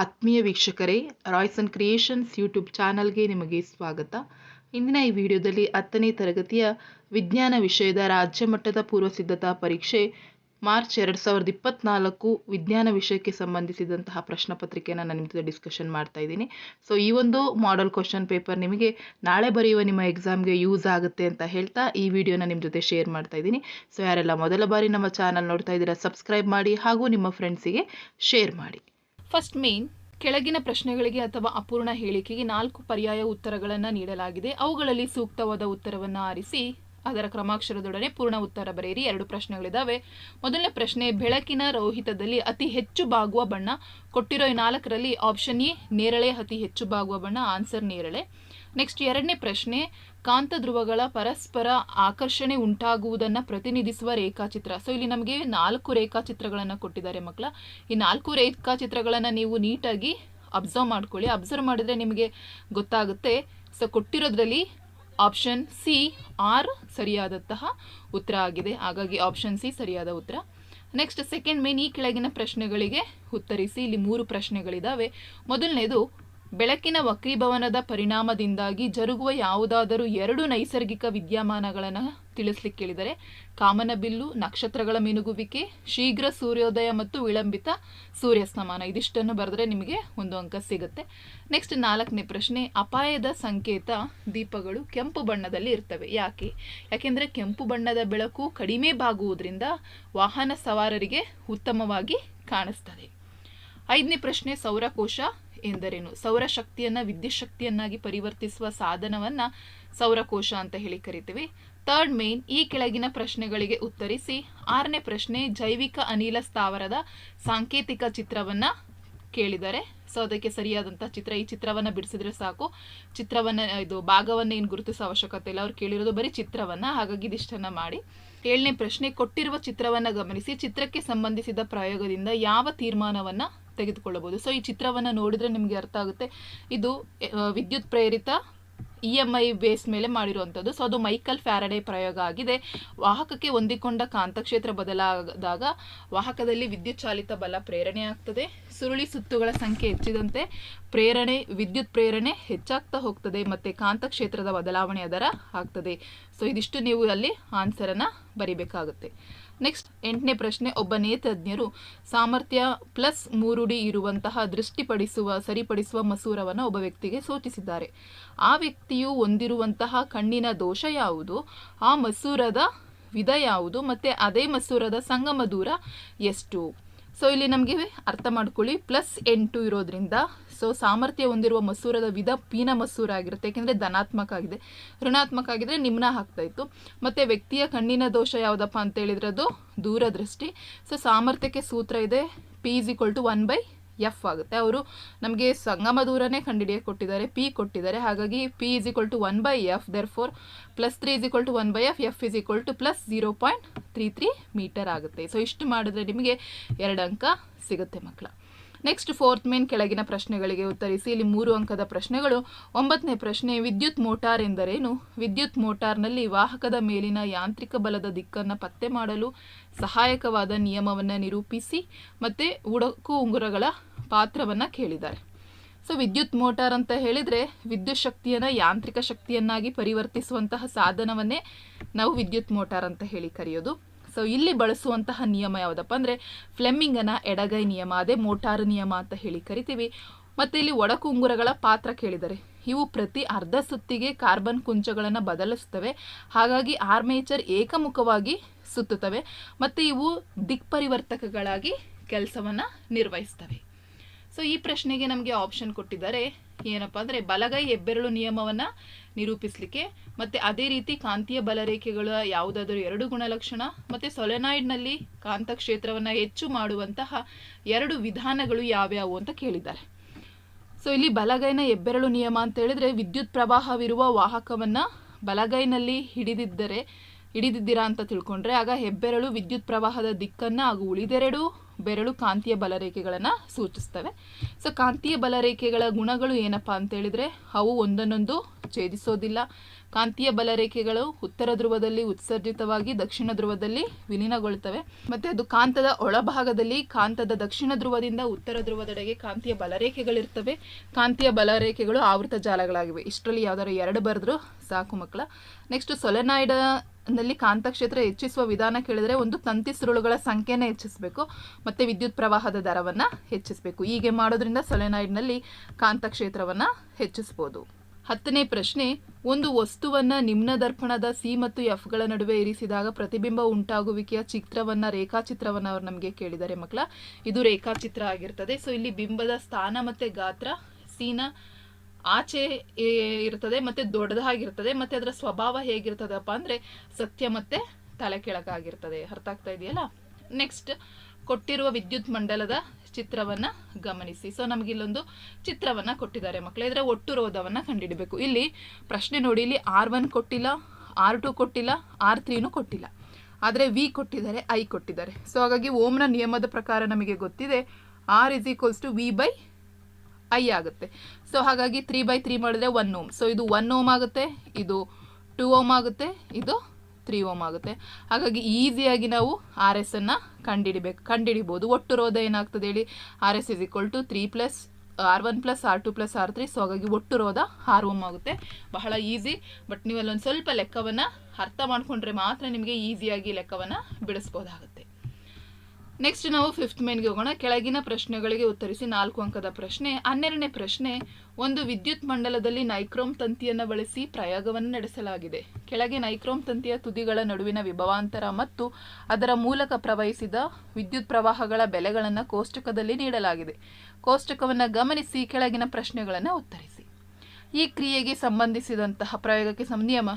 ಆತ್ಮೀಯ ವೀಕ್ಷಕರೇ Royson creations YouTube ಚಾನಲ್ಗೆ ನಿಮಗೆ ಸ್ವಾಗತ. ಇಂದಿನ ಈ ವಿಡಿಯೋದಲ್ಲಿ ಹತ್ತನೇ ತರಗತಿಯ ವಿಜ್ಞಾನ ವಿಷಯದ ರಾಜ್ಯ ಮಟ್ಟದ ಪೂರ್ವಸಿದ್ಧತಾ ಪರೀಕ್ಷೆ, ಮಾರ್ಚ್ ಎರಡು ಸಾವಿರದ ಇಪ್ಪತ್ತ್ನಾಲ್ಕು ವಿಜ್ಞಾನ ವಿಷಯಕ್ಕೆ ಸಂಬಂಧಿಸಿದಂತಹ ಪ್ರಶ್ನೆ ಪತ್ರಿಕೆಯನ್ನು ನಾನು ನಿಮ್ಮ ಜೊತೆ ಡಿಸ್ಕಷನ್ ಮಾಡ್ತಾ ಇದ್ದೀನಿ. ಸೊ ಈ ಒಂದು ಮಾಡೆಲ್ ಕ್ವಶನ್ ಪೇಪರ್ ನಿಮಗೆ ನಾಳೆ ಬರೆಯುವ ನಿಮ್ಮ ಎಕ್ಸಾಮ್ಗೆ ಯೂಸ್ ಆಗುತ್ತೆ ಅಂತ ಹೇಳ್ತಾ ಈ ವಿಡಿಯೋನ ನಿಮ್ಮ ಜೊತೆ ಶೇರ್ ಮಾಡ್ತಾ ಇದ್ದೀನಿ. ಸೊ ಯಾರೆಲ್ಲ ಮೊದಲ ಬಾರಿ ನಮ್ಮ ಚಾನಲ್ ನೋಡ್ತಾ ಇದ್ದೀರಾ ಸಬ್ಸ್ಕ್ರೈಬ್ ಮಾಡಿ ಹಾಗೂ ನಿಮ್ಮ ಫ್ರೆಂಡ್ಸಿಗೆ ಶೇರ್ ಮಾಡಿ. ಫಸ್ಟ್ ಮೇನ್ ಕೆಳಗಿನ ಪ್ರಶ್ನೆಗಳಿಗೆ ಅಥವಾ ಅಪೂರ್ಣ ಹೇಳಿಕೆಗೆ ನಾಲ್ಕು ಪರ್ಯಾಯ ಉತ್ತರಗಳನ್ನು ನೀಡಲಾಗಿದೆ. ಅವುಗಳಲ್ಲಿ ಸೂಕ್ತವಾದ ಉತ್ತರವನ್ನು ಆರಿಸಿ, ಅದರ ಕ್ರಮಾಕ್ಷರದೊಡನೆ ಪೂರ್ಣ ಉತ್ತರ ಬರೆಯಿರಿ. ಎರಡು ಪ್ರಶ್ನೆಗಳಿದ್ದಾವೆ ಮೊದಲನೇ ಪ್ರಶ್ನೆ, ಬೆಳಕಿನ ರೋಹಿತದಲ್ಲಿ ಅತಿ ಹೆಚ್ಚು ಬಾಗುವ ಬಣ್ಣ. ಕೊಟ್ಟಿರೋ ನಾಲ್ಕರಲ್ಲಿ ಆಪ್ಷನ್ ಎ, ನೇರಳೆ, ಅತಿ ಹೆಚ್ಚು ಬಾಗುವ ಬಣ್ಣ. ಆನ್ಸರ್ ನೇರಳೆ. ನೆಕ್ಸ್ಟ್ ಎರಡನೇ ಪ್ರಶ್ನೆ ಕಾಂತ ಧ್ರುವಗಳ ಪರಸ್ಪರ ಆಕರ್ಷಣೆ ಉಂಟಾಗುವುದನ್ನು ಪ್ರತಿನಿಧಿಸುವ ರೇಖಾಚಿತ್ರ. ಸೊ ಇಲ್ಲಿ ನಮಗೆ ನಾಲ್ಕು ರೇಖಾಚಿತ್ರಗಳನ್ನು ಕೊಟ್ಟಿದ್ದಾರೆ ಮಕ್ಕಳ ಈ ನಾಲ್ಕು ರೇಖಾಚಿತ್ರಗಳನ್ನು ನೀವು ನೀಟಾಗಿ ಅಬ್ಸರ್ವ್ ಮಾಡ್ಕೊಳ್ಳಿ. ಅಬ್ಸರ್ವ್ ಮಾಡಿದ್ರೆ ನಿಮಗೆ ಗೊತ್ತಾಗುತ್ತೆ. ಸೊ ಕೊಟ್ಟಿರೋದ್ರಲ್ಲಿ ಆಪ್ಷನ್ ಸಿ ಆರ್ ಸರಿಯಾದಂತಹ ಉತ್ತರ ಆಗಿದೆ. ಹಾಗಾಗಿ ಆಪ್ಷನ್ ಸಿ ಸರಿಯಾದ ಉತ್ತರ. ನೆಕ್ಸ್ಟ್ ಸೆಕೆಂಡ್ ಮೇನ್ ಈ ಕೆಳಗಿನ ಪ್ರಶ್ನೆಗಳಿಗೆ ಉತ್ತರಿಸಿ. ಇಲ್ಲಿ ಮೂರು ಪ್ರಶ್ನೆಗಳಿದ್ದಾವೆ ಮೊದಲನೇದು ಬೆಳಕಿನ ವಕ್ರೀಭವನದ ಪರಿಣಾಮದಿಂದಾಗಿ ಜರುಗುವ ಯಾವುದಾದರೂ ಎರಡು ನೈಸರ್ಗಿಕ ವಿದ್ಯಮಾನಗಳನ್ನು ತಿಳಿಸ್ಲಿಕ್ಕೆ ಕೇಳಿದರೆ ಕಾಮನಬಿಲ್ಲು, ನಕ್ಷತ್ರಗಳ ಮಿನುಗುವಿಕೆ, ಶೀಘ್ರ ಸೂರ್ಯೋದಯ ಮತ್ತು ವಿಳಂಬಿತ ಸೂರ್ಯಸ್ತಮಾನ. ಇದಿಷ್ಟನ್ನು ಬರೆದ್ರೆ ನಿಮಗೆ ಒಂದು ಅಂಕ ಸಿಗುತ್ತೆ. ನೆಕ್ಸ್ಟ್ ನಾಲ್ಕನೇ ಪ್ರಶ್ನೆ, ಅಪಾಯದ ಸಂಕೇತ ದೀಪಗಳು ಕೆಂಪು ಬಣ್ಣದಲ್ಲಿ ಇರ್ತವೆ. ಯಾಕೆ? ಯಾಕೆಂದರೆ ಕೆಂಪು ಬಣ್ಣದ ಬೆಳಕು ಕಡಿಮೆ ಬಾಗುವುದರಿಂದ ವಾಹನ ಸವಾರರಿಗೆ ಉತ್ತಮವಾಗಿ ಕಾಣಿಸ್ತದೆ. ಐದನೇ ಪ್ರಶ್ನೆ, ಸೌರಕೋಶ ಎಂದರೇನು? ಸೌರಶಕ್ತಿಯನ್ನು ವಿದ್ಯುತ್ ಶಕ್ತಿಯನ್ನಾಗಿ ಪರಿವರ್ತಿಸುವ ಸಾಧನವನ್ನ ಸೌರಕೋಶ ಅಂತ ಹೇಳಿ ಕರಿತೀವಿ. ಥರ್ಡ್ ಮೇನ್, ಈ ಕೆಳಗಿನ ಪ್ರಶ್ನೆಗಳಿಗೆ ಉತ್ತರಿಸಿ, ಆರನೇ ಪ್ರಶ್ನೆ, ಜೈವಿಕ ಅನಿಲ ಸ್ಥಾವರದ ಸಾಂಕೇತಿಕ ಚಿತ್ರವನ್ನ ಕೇಳಿದ್ದಾರೆ ಸೊ ಅದಕ್ಕೆ ಸರಿಯಾದಂಥ ಚಿತ್ರ, ಈ ಚಿತ್ರವನ್ನ ಬಿಡಿಸಿದ್ರೆ ಸಾಕು. ಚಿತ್ರವನ್ನ, ಇದು ಭಾಗವನ್ನ ಏನು ಗುರುತಿಸೋ ಅವಶ್ಯಕತೆ ಇಲ್ಲ. ಅವ್ರು ಕೇಳಿರೋದು ಬರೀ ಚಿತ್ರವನ್ನ, ಹಾಗಾಗಿ ಇದಿಷ್ಟನ್ನ ಮಾಡಿ. ಏಳನೇ ಪ್ರಶ್ನೆ, ಕೊಟ್ಟಿರುವ ಚಿತ್ರವನ್ನ ಗಮನಿಸಿ. ಚಿತ್ರಕ್ಕೆ ಸಂಬಂಧಿಸಿದ ಪ್ರಯೋಗದಿಂದ ಯಾವ ತೀರ್ಮಾನವನ್ನ ತೆಗೆದುಕೊಳ್ಳಬಹುದು. ಸೊ ಈ ಚಿತ್ರವನ್ನು ನೋಡಿದ್ರೆ ನಿಮಗೆ ಅರ್ಥ ಆಗುತ್ತೆ. ಇದು ವಿದ್ಯುತ್ ಪ್ರೇರಿತ ಇ ಎಂ ಐ ಬೇಸ್ ಮೇಲೆ ಮಾಡಿರುವಂಥದ್ದು. ಸೊ ಅದು ಮೈಕಲ್ ಫ್ಯಾರಡೆ ಪ್ರಯೋಗ ಆಗಿದೆ. ವಾಹಕಕ್ಕೆ ಹೊಂದಿಕೊಂಡ ಕಾಂತಕ್ಷೇತ್ರ ಬದಲಾದಾಗ ವಾಹಕದಲ್ಲಿ ವಿದ್ಯುತ್ ಚಾಲಿತ ಬಲ ಪ್ರೇರಣೆ ಆಗ್ತದೆ. ಸುರುಳಿ ಸುತ್ತುಗಳ ಸಂಖ್ಯೆ ಹೆಚ್ಚಿದಂತೆ ಪ್ರೇರಣೆ, ವಿದ್ಯುತ್ ಪ್ರೇರಣೆ ಹೆಚ್ಚಾಗ್ತಾ ಹೋಗ್ತದೆ ಮತ್ತು ಕಾಂತಕ್ಷೇತ್ರದ ಬದಲಾವಣೆ ಅದರ ಆಗ್ತದೆ. ಸೊ ಇದಿಷ್ಟು ನೀವು ಅಲ್ಲಿ ಆನ್ಸರನ್ನು ಬರಿಬೇಕಾಗುತ್ತೆ. ನೆಕ್ಸ್ಟ್ ಎಂಟನೇ ಪ್ರಶ್ನೆ. ಒಬ್ಬ ನೇತಜ್ಞರು ಸಾಮರ್ಥ್ಯ ಪ್ಲಸ್ ಮೂರುಡಿ ಇರುವಂತಹ ದೃಷ್ಟಿಪಡಿಸುವ, ಸರಿಪಡಿಸುವ ಮಸೂರವನ್ನು ಒಬ್ಬ ವ್ಯಕ್ತಿಗೆ ಸೂಚಿಸಿದ್ದಾರೆ. ಆ ವ್ಯಕ್ತಿಯು ಹೊಂದಿರುವಂತಹ ಕಣ್ಣಿನ ದೋಷ ಯಾವುದು? ಆ ಮಸೂರದ ವಿಧ ಯಾವುದು? ಮತ್ತು ಅದೇ ಮಸೂರದ ಸಂಗಮ ದೂರ ಎಷ್ಟು? ಸೊ ಇಲ್ಲಿ ನಮಗೆ ಅರ್ಥ ಮಾಡ್ಕೊಳ್ಳಿ. ಪ್ಲಸ್ ಎಂಟು ಇರೋದ್ರಿಂದ ಸೊ ಸಾಮರ್ಥ್ಯ ಹೊಂದಿರುವ ಮಸೂರದ ವಿಧ ಪೀನ ಮಸೂರ ಆಗಿರುತ್ತೆ ಯಾಕೆಂದರೆ ಧನಾತ್ಮಕ ಆಗಿದೆ. ಋಣಾತ್ಮಕ ಆಗಿದ್ರೆ ನಿಮ್ನ ಹಾಕ್ತಾ ಇತ್ತು. ಮತ್ತು ವ್ಯಕ್ತಿಯ ಕಣ್ಣಿನ ದೋಷ ಯಾವುದಪ್ಪ ಅಂತ ಹೇಳಿದ್ರೆ ಅದು ದೂರದೃಷ್ಟಿ. ಸೊ ಸಾಮರ್ಥ್ಯಕ್ಕೆ ಸೂತ್ರ ಇದೆ P is equal to one by F ಆಗುತ್ತೆ. ಅವರು ನಮಗೆ ಸಂಗಮ ದೂರನೇ ಕಂಡುಹಿಡಿಯಕ್ಕೆ ಕೊಟ್ಟಿದ್ದಾರೆ ಪಿ ಕೊಟ್ಟಿದ್ದಾರೆ. ಹಾಗಾಗಿ P is equal to one by F there four plus three is equal to one by F F is equal to plus zero point three three metre ಆಗುತ್ತೆ. So ಇಷ್ಟು ಮಾಡಿದ್ರೆ ನಿಮಗೆ ಎರಡು ಅಂಕ ಸಿಗುತ್ತೆ ಮಕ್ಕಳ. ನೆಕ್ಸ್ಟ್ ಫೋರ್ತ್ ಮೇನ್ ಕೆಳಗಿನ ಪ್ರಶ್ನೆಗಳಿಗೆ ಉತ್ತರಿಸಿ. ಇಲ್ಲಿ ಮೂರು ಅಂಕದ ಪ್ರಶ್ನೆಗಳು. ಒಂಬತ್ತನೇ ಪ್ರಶ್ನೆ, ವಿದ್ಯುತ್ ಮೋಟಾರ್ ಎಂದರೇನು? ವಿದ್ಯುತ್ ಮೋಟಾರ್ನಲ್ಲಿ ವಾಹಕದ ಮೇಲಿನ ಯಾಂತ್ರಿಕ ಬಲದ ದಿಕ್ಕನ್ನು ಪತ್ತೆ ಮಾಡಲು ಸಹಾಯಕವಾದ ನಿಯಮವನ್ನು ನಿರೂಪಿಸಿ ಮತ್ತು ಉಡಕು ಉಂಗುರಗಳ ಪಾತ್ರವನ್ನು ಕೇಳಿದ್ದಾರೆ. ಸೊ ವಿದ್ಯುತ್ ಮೋಟಾರ್ ಅಂತ ಹೇಳಿದರೆ ವಿದ್ಯುತ್ ಶಕ್ತಿಯನ್ನು ಯಾಂತ್ರಿಕ ಶಕ್ತಿಯನ್ನಾಗಿ ಪರಿವರ್ತಿಸುವಂತಹ ಸಾಧನವನ್ನೇ ನಾವು ವಿದ್ಯುತ್ ಮೋಟಾರ್ ಅಂತ ಹೇಳಿ ಕರೆಯೋದು. ಸೊ ಇಲ್ಲಿ ಬಳಸುವಂತಹ ನಿಯಮ ಯಾವುದಪ್ಪ ಅಂದರೆ ಫ್ಲೆಮ್ಮಿಂಗನ ಎಡಗೈ ನಿಯಮ, ಅದೇ ಮೋಟಾರ್ ನಿಯಮ ಅಂತ ಹೇಳಿ ಕರಿತೀವಿ. ಮತ್ತು ಇಲ್ಲಿ ಒಡಕು ಉಂಗುರಗಳ ಪಾತ್ರ ಕೇಳಿದರೆ, ಇವು ಪ್ರತಿ ಅರ್ಧ ಸುತ್ತಿಗೆ ಕಾರ್ಬನ್ ಕುಂಚಗಳನ್ನು ಬದಲಿಸ್ತವೆ ಹಾಗಾಗಿ ಆರ್ಮೇಚರ್ ಏಕಮುಖವಾಗಿ ಸುತ್ತುತ್ತವೆ. ಮತ್ತು ಇವು ದಿಕ್ಪರಿವರ್ತಕಗಳಾಗಿ ಕೆಲಸವನ್ನು ನಿರ್ವಹಿಸ್ತವೆ ಸೊ ಈ ಪ್ರಶ್ನೆಗೆ ನಮಗೆ ಆಪ್ಷನ್ ಕೊಟ್ಟಿದ್ದಾರೆ. ಏನಪ್ಪ ಅಂದರೆ ಬಲಗೈ ಹೆಬ್ಬೆರಳು ನಿಯಮವನ್ನು ನಿರೂಪಿಸಲಿಕ್ಕೆ, ಮತ್ತು ಅದೇ ರೀತಿ ಕಾಂತೀಯ ಬಲರೇಖೆಗಳ ಯಾವುದಾದರೂ ಎರಡು ಗುಣಲಕ್ಷಣ, ಮತ್ತು ಸೊಲೆನಾಯ್ಡ್ನಲ್ಲಿ ಕಾಂತ ಕ್ಷೇತ್ರವನ್ನು ಹೆಚ್ಚು ಮಾಡುವಂತಹ ಎರಡು ವಿಧಾನಗಳು ಯಾವ್ಯಾವು ಅಂತ ಕೇಳಿದ್ದಾರೆ. ಸೊ ಇಲ್ಲಿ ಬಲಗೈನ ಹೆಬ್ಬೆರಳು ನಿಯಮ ಅಂತ ಹೇಳಿದ್ರೆ ವಿದ್ಯುತ್ ಪ್ರವಾಹವಿರುವ ವಾಹಕವನ್ನು ಬಲಗೈನಲ್ಲಿ ಹಿಡಿದಿದ್ದರೆ, ಹಿಡಿದಿದ್ದೀರಾ ಅಂತ ತಿಳ್ಕೊಂಡ್ರೆ, ಆಗ ಹೆಬ್ಬೆರಳು ವಿದ್ಯುತ್ ಪ್ರವಾಹದ ದಿಕ್ಕನ್ನು ಹಾಗೂ ಉಳಿದೆರಡು ಬೆರಳು ಕಾಂತೀಯ ಬಲರೇಖೆಗಳನ್ನು ಸೂಚಿಸ್ತವೆ. ಸೊ ಕಾಂತೀಯ ಬಲರೇಖೆಗಳ ಗುಣಗಳು ಏನಪ್ಪ ಅಂತ ಹೇಳಿದ್ರೆ, ಅವು ಒಂದನ್ನೊಂದು ಛೇದಿಸೋದಿಲ್ಲ. ಕಾಂತೀಯ ಬಲರೇಖೆಗಳು ಉತ್ತರ ಧ್ರುವದಲ್ಲಿ ಉತ್ಸರ್ಜಿತವಾಗಿ ದಕ್ಷಿಣ ಧ್ರುವದಲ್ಲಿ ವಿಲೀನಗೊಳ್ತವೆ. ಮತ್ತೆ ಅದು ಕಾಂತದ ಒಳಭಾಗದಲ್ಲಿ ಕಾಂತದ ದಕ್ಷಿಣ ಧ್ರುವದಿಂದ ಉತ್ತರ ಧ್ರುವದೆಡೆಗೆ ಕಾಂತೀಯ ಬಲರೇಖೆಗಳಿರ್ತವೆ. ಕಾಂತೀಯ ಬಲರೇಖೆಗಳು ಆವೃತ ಜಾಲಗಳಾಗಿವೆ. ಇಷ್ಟರಲ್ಲಿ ಯಾವ್ದಾದ್ರು ಎರಡು ಬರೆದ್ರು ಸಾಕು ಮಕ್ಕಳ. ನೆಕ್ಸ್ಟ್ ಸೊಲೆನಾಯ್ಡ್ ನಲ್ಲಿ ಕಾಂತಕ್ಷೇತ್ರ ಹೆಚ್ಚಿಸುವ ವಿಧಾನ ಕೇಳಿದ್ರೆ ಒಂದು ತಂತಿ ಸುರುಳುಗಳ ಸಂಖ್ಯೆನ ಹೆಚ್ಚಿಸಬೇಕು, ಮತ್ತೆ ವಿದ್ಯುತ್ ಪ್ರವಾಹದ ದರವನ್ನು ಹೆಚ್ಚಿಸಬೇಕು. ಹೀಗೆ ಮಾಡೋದ್ರಿಂದ ಸೊಲೆನಾಯ್ಡ್ನಲ್ಲಿ ಕಾಂತಕ್ಷೇತ್ರವನ್ನ ಹೆಚ್ಚಿಸಬಹುದು ಹತ್ತನೇ ಪ್ರಶ್ನೆ, ಒಂದು ವಸ್ತುವನ್ನ ನಿಮ್ನ ದರ್ಪಣದ ಸಿ ಮತ್ತು ಎಫ್ಗಳ ನಡುವೆ ಇರಿಸಿದಾಗ ಪ್ರತಿಬಿಂಬ ಉಂಟಾಗುವಿಕೆಯ ಚಿತ್ರವನ್ನ, ರೇಖಾಚಿತ್ರವನ್ನ ಅವ್ರು ನಮಗೆ ಕೇಳಿದ್ದಾರೆ ಮಕ್ಕಳ. ಇದು ರೇಖಾಚಿತ್ರ ಆಗಿರ್ತದೆ. ಸೊ ಇಲ್ಲಿ ಬಿಂಬದ ಸ್ಥಾನ ಮತ್ತೆ ಗಾತ್ರ, ಸಿನ ಆಚೆ ಇರ್ತದೆ ಮತ್ತೆ ದೊಡ್ಡದಾಗಿರ್ತದೆ, ಮತ್ತೆ ಅದರ ಸ್ವಭಾವ ಹೇಗಿರ್ತದಪ್ಪ ಅಂದ್ರೆ ಸತ್ಯ ಮತ್ತೆ ತಲೆ ಕೆಳಗಾಗಿರ್ತದೆ ಅರ್ಥ ಆಗ್ತಾ ಇದೆಯಲ್ಲ? ನೆಕ್ಸ್ಟ್ ಕೊಟ್ಟಿರುವ ವಿದ್ಯುತ್ ಮಂಡಲದ ಚಿತ್ರವನ್ನ ಗಮನಿಸಿ. ಸೊ ನಮ್ಗೆ ಇಲ್ಲೊಂದು ಚಿತ್ರವನ್ನ ಕೊಟ್ಟಿದ್ದಾರೆ ಮಕ್ಕಳು ಇದರ ಒಟ್ಟು ರೋಧವನ್ನ ಕಂಡಿಡಬೇಕು. ಇಲ್ಲಿ ಪ್ರಶ್ನೆ ನೋಡಿ, ಇಲ್ಲಿ ಆರ್ ಒನ್ ಕೊಟ್ಟಿಲ್ಲ ಆರ್ ಟು ಕೊಟ್ಟಿಲ್ಲ ಆರ್ ತ್ರೀನು ಕೊಟ್ಟಿಲ್ಲ. ಆದರೆ ವಿ ಕೊಟ್ಟಿದ್ದಾರೆ ಐ ಕೊಟ್ಟಿದ್ದಾರೆ. ಸೊ ಹಾಗಾಗಿ ಓಮ್ನ ನಿಯಮದ ಪ್ರಕಾರ ನಮಗೆ ಗೊತ್ತಿದೆ R is equals to V by I ಆಗುತ್ತೆ. ಸೊ ಹಾಗಾಗಿ ತ್ರೀ ಬೈ ತ್ರೀ ಮಾಡಿದ್ರೆ ಒನ್ ಓಮ್ ಸೊ ಇದು ಒನ್ ಓಮ್ ಆಗುತ್ತೆ, ಇದು ಟೂ ಓಮ್ ಆಗುತ್ತೆ, ಇದು ತ್ರೀ ಓಮ್ ಆಗುತ್ತೆ. ಹಾಗಾಗಿ ಈಸಿಯಾಗಿ ನಾವು ಆರ್ ಎಸ್ ಅನ್ನು ಕಂಡುಹಿಡಿಬೇಕು ಕಂಡುಹಿಡಿಬೋದು ಒಟ್ಟು ರೋಧ ಏನಾಗ್ತದೆ ಹೇಳಿ? R S is equal to three plus R one plus R two plus R three so ಹಾಗಾಗಿ ಒಟ್ಟು ರೋಧ ಆರ್ ಓಮ್ ಆಗುತ್ತೆ. ಬಹಳ ಈಸಿ ಬಟ್ ನೀವು ಅಲ್ಲೊಂದು ಸ್ವಲ್ಪ ಲೆಕ್ಕವನ್ನು ಅರ್ಥ ಮಾಡ್ಕೊಂಡ್ರೆ ಮಾತ್ರ ನಿಮಗೆ ಈಸಿಯಾಗಿ ಲೆಕ್ಕವನ್ನು ಬಿಡಿಸ್ಬೋದಾಗುತ್ತೆ. ನೆಕ್ಸ್ಟ್ ನಾವು ಫಿಫ್ತ್ ಮೇನ್ಗೆ ಹೋಗೋಣ. ಕೆಳಗಿನ ಪ್ರಶ್ನೆಗಳಿಗೆ ಉತ್ತರಿಸಿ ನಾಲ್ಕು ಅಂಕದ ಪ್ರಶ್ನೆ. ಹನ್ನೆರಡನೇ ಪ್ರಶ್ನೆ, ಒಂದು ವಿದ್ಯುತ್ ಮಂಡಲದಲ್ಲಿ ನೈಕ್ರೋಮ್ ತಂತಿಯನ್ನು ಬಳಸಿ ಪ್ರಯೋಗವನ್ನು ನಡೆಸಲಾಗಿದೆ. ಕೆಳಗೆ ನೈಕ್ರೋಮ್ ತಂತಿಯ ತುದಿಗಳ ನಡುವಿನ ವಿಭವಾಂತರ ಮತ್ತು ಅದರ ಮೂಲಕ ಪ್ರವಹಿಸಿದ ವಿದ್ಯುತ್ ಪ್ರವಾಹಗಳ ಬೆಲೆಗಳನ್ನು ಕೋಷ್ಟಕದಲ್ಲಿ ನೀಡಲಾಗಿದೆ. ಕೋಷ್ಟಕವನ್ನು ಗಮನಿಸಿ ಕೆಳಗಿನ ಪ್ರಶ್ನೆಗಳನ್ನು ಉತ್ತರಿಸಿ. ಈ ಕ್ರಿಯೆಗೆ ಸಂಬಂಧಿಸಿದಂತಹ ಪ್ರಯೋಗಕ್ಕೆ ಸಂ ನಿಯಮ.